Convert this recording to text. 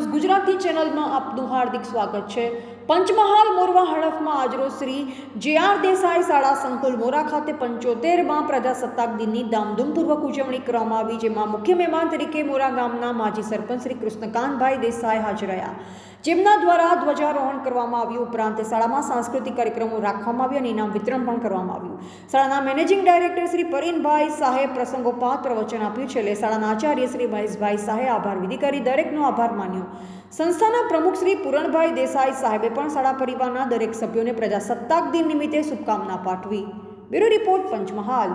News Gujarati ચેનલમાં આપનું હાર્દિક સ્વાગત છે. પંચમહાલ મોરવા હડફમાં આજરોજ શ્રી જે દેસાઈ શાળા સંકુલ મોરા ખાતે પંચોતેરમાં પ્રજાસત્તાક દિનની ધામધૂમપૂર્વક ઉજવણી કરવામાં આવી, જેમાં મુખ્ય મહેમાન તરીકે મોરા ગામના માજી સરપંચ શ્રી કૃષ્ણકાંતભાઈ દેસાઈ હાજર રહ્યા. જેમના દ્વારા ધ્વજારોહણ કરવામાં આવ્યું, ઉપરાંત શાળામાં સાંસ્કૃતિક કાર્યક્રમો રાખવામાં આવ્યા અને ઇનામ વિતરણ પણ કરવામાં આવ્યું. શાળાના મેનેજિંગ ડાયરેક્ટર શ્રી પરીનભાઈ શાહે પ્રસંગોપાત પ્રવચન આપ્યું છેલ્લે શાળાના આચાર્ય શ્રી મહેશભાઈ શાહે આભાર વિધિ કરી, દરેકનો આભાર માન્યો. સંસ્થાના પ્રમુખ શ્રી પૂરણભાઈ દેસાઈ સાહેબે પણ શાળા પરિવારના દરેક સભ્યોને પ્રજાસત્તાક દિન નિમિત્તે શુભકામના પાઠવી. Bureau report Panchmahal.